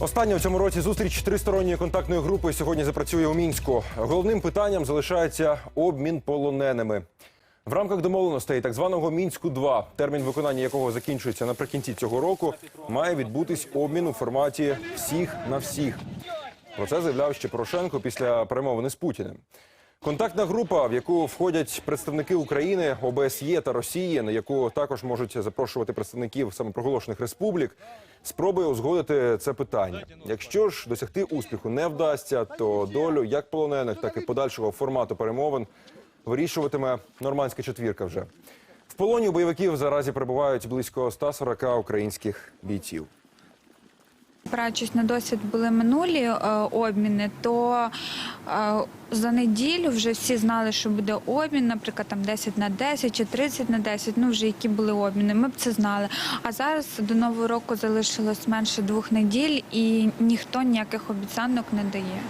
Остання в цьому році зустріч тристоронньої контактної групи сьогодні запрацює у мінську. Головним питанням залишається обмін полоненими. В рамках домовленостей так званого мінську 2 термін виконання якого закінчується наприкінці цього року, має відбутись обмін у форматі всіх на всіх. Про це заявляв ще Порошенко після перемовини з Путіним. Контактна група, в яку входять представники України, ОБСЄ та Росії, на яку також можуть запрошувати представників самопроголошених республік, спробує узгодити це питання. Якщо ж досягти успіху не вдасться, то долю як полонених, так і подальшого формату перемовин вирішуватиме нормандська четвірка. Вже в полоні у бойовиків заразі перебувають близько 140 українських бійців. Опираючись на досвід були минулі е, обміни, то е, за неділю вже всі знали, що буде обмін, наприклад, там 10 на 10 чи 30 на 10, ну вже які були обміни. Ми б це знали. А зараз до нового року залишилось менше двох неділь, і ніхто ніяких обіцянок не дає.